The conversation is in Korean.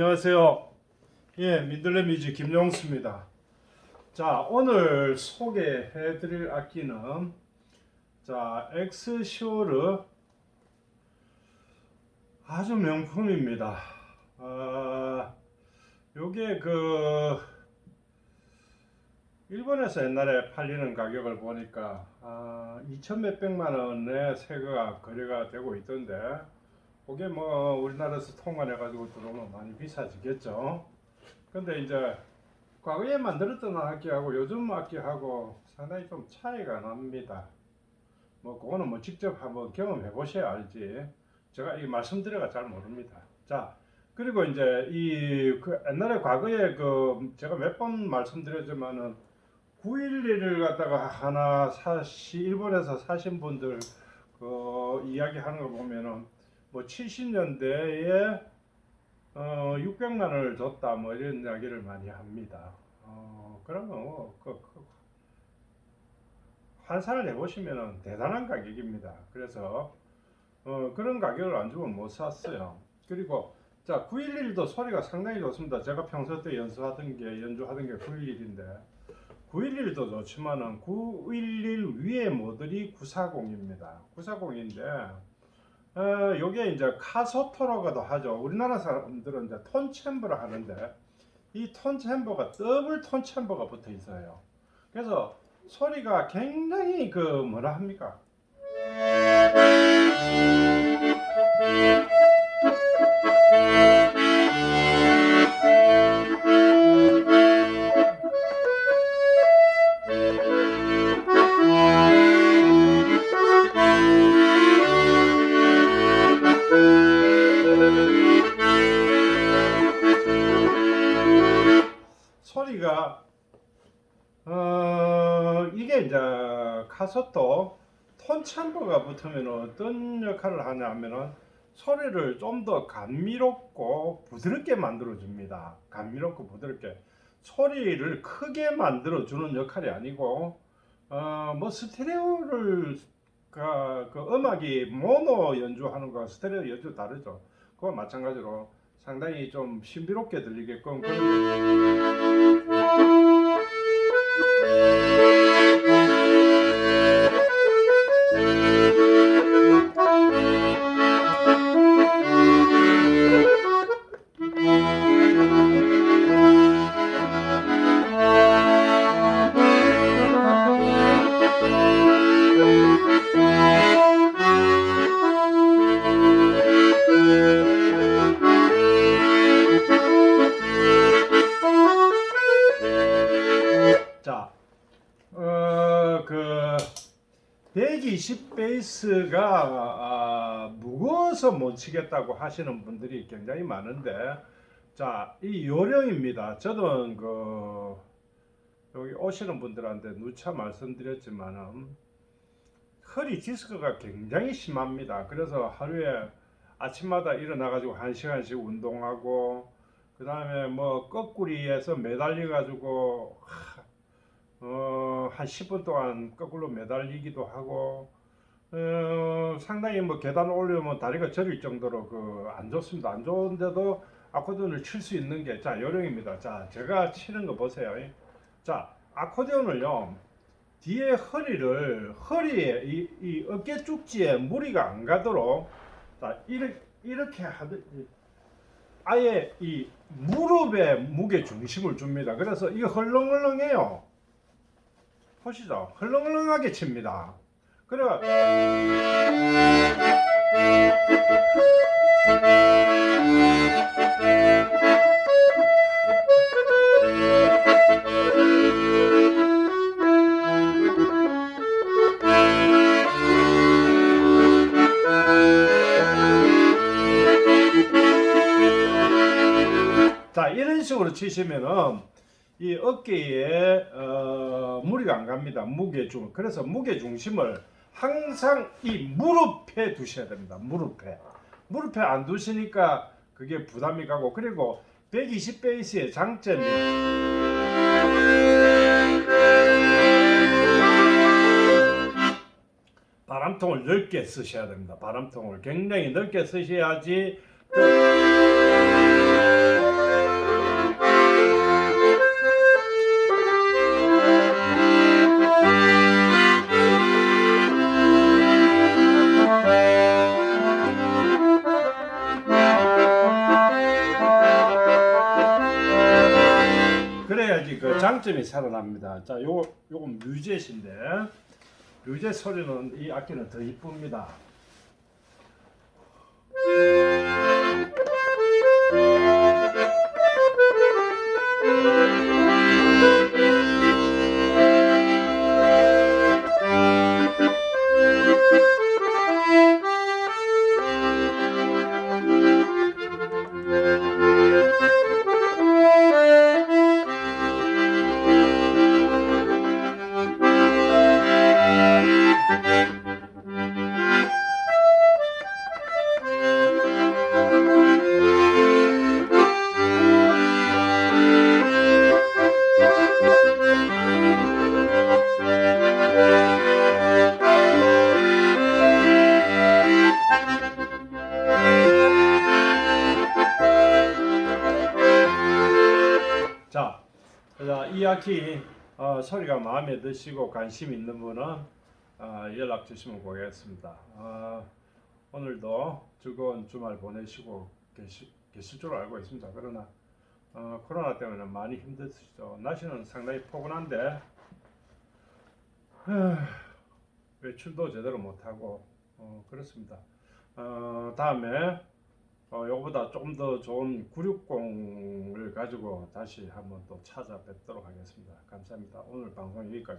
안녕하세요. 예, 민들레미즈 김용수입니다. 자, 오늘 소개해 드릴 악기는 자, 엑스쇼르 아주 명품입니다. 아, 요게 그 일본에서 옛날에 팔리는 가격을 보니까 아, 2천 몇백만 원에 새거가 거래가 되고 있던데 그게 뭐 우리나라에서 통관해 가지고 들어오면 많이 비싸지겠죠. 근데 이제 과거에 만들었던 악기하고 요즘 악기하고 상당히 좀 차이가 납니다. 뭐 그거는 뭐 직접 한번 경험해 보셔야 알지. 제가 이 말씀드려가 잘 모릅니다. 자 그리고 이제 이 그 옛날에 과거에 그 제가 몇 번 말씀드렸지만은 911을 갖다가 하나 사시 일본에서 사신 분들 그 이야기하는 거 보면은 뭐 70년대에 어 600만 원을 줬다 뭐 이런 이야기를 많이 합니다. 어 그러면 뭐 그, 그 환산을 해보시면은 대단한 가격입니다. 그래서 어 그런 가격을 안 주면 못 샀어요. 그리고 자 911도 소리가 상당히 좋습니다. 제가 평소 때 연주하던 게 연주하던 게 911인데 911도 좋지만은 911 위에 모델이 940입니다. 940인데 어, 요게 이제 카소토라고도 하죠. 우리나라 사람들은 이제 톤 챔버를 하는데 이 톤 챔버가 더블 톤 챔버가 붙어 있어요. 그래서 소리가 굉장히 그 뭐라 합니까? 어 이게 이제 카소토 톤 챔버가 붙으면 어떤 역할을 하냐면은 소리를 좀 더 감미롭고 부드럽게 만들어 줍니다. 감미롭고 부드럽게 소리를 크게 만들어 주는 역할이 아니고 어 뭐 스테레오를 그, 그 음악이 모노 연주하는 거와 스테레오 연주 다르죠. 그와 마찬가지로 상당히 좀 신비롭게 들리게끔 그런 120 베이스가 아, 무거워서 못 치겠다고 하시는 분들이 굉장히 많은데, 자, 이 요령입니다. 저는 그, 여기 오시는 분들한테 누차 말씀드렸지만은, 허리 디스크가 굉장히 심합니다. 그래서 하루에 아침마다 일어나가지고 한 시간씩 운동하고, 그 다음에 뭐 거꾸리에서 매달려 가지고 어, 한 10분 동안 거꾸로 매달리기도 하고 어, 상당히 뭐 계단 올려면 다리가 저릴 정도로 그 안 좋습니다. 안 좋은데도 아코디언을 칠 수 있는 게 자 요령입니다. 자 제가 치는 거 보세요. 자 아코디언을요 뒤에 허리를 허리에 이, 이 어깨 쪽지에 무리가 안 가도록 자 이렇게 이렇게 하듯 아예 이 무릎에 무게 중심을 줍니다. 그래서 이게 헐렁헐렁해요. 보시죠. 헐렁헐렁하게 칩니다. 그래가 자 이런 식으로 치시면은 이 어깨에 어, 무리가 안 갑니다. 무게 중 그래서 무게 중심을 항상 이 무릎에 두셔야 됩니다. 무릎에 무릎에 안 두시니까 그게 부담이 가고 그리고 120 베이스의 장점이 바람통을 넓게 쓰셔야 됩니다. 바람통을 굉장히 넓게 쓰셔야지 그 장점이 살아납니다. 자, 요거 요건 뮤젯인데 뮤젯 소리는 이 악기는 더 이쁩니다. 악기 어, 소리가 마음에 드시고 관심 있는 분은 어, 연락 주시면 고맙겠습니다. 어, 오늘도 즐거운 주말 보내시고 계시, 계실 줄 알고 있습니다. 그러나 어, 코로나 때문에 많이 힘드시죠. 날씨는 상당히 포근한데 에휴, 외출도 제대로 못하고 어, 그렇습니다. 어, 다음에 어, 요거보다 조금 더 좋은 960을 가지고 다시 한번 또 찾아뵙도록 하겠습니다. 감사합니다. 오늘 방송 여기까지.